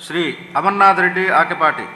శ్రీ అమర్నాథ్ రెడ్డి ఆకెపాటి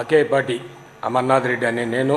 అకేపాటి అమర్నాథ్ రెడ్డి అనే నేను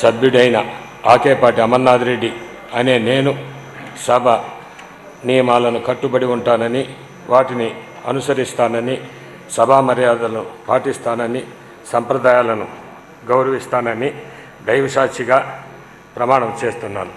సభ్యుడైన ఆకేపాటి అమర్నాథ్ రెడ్డి అనే నేను సభ నియమాలను కట్టుబడి ఉంటానని వాటిని అనుసరిస్తానని సభా మర్యాదలను పాటిస్తానని సంప్రదాయాలను గౌరవిస్తానని దైవసాక్షిగా ప్రమాణం చేస్తున్నాను.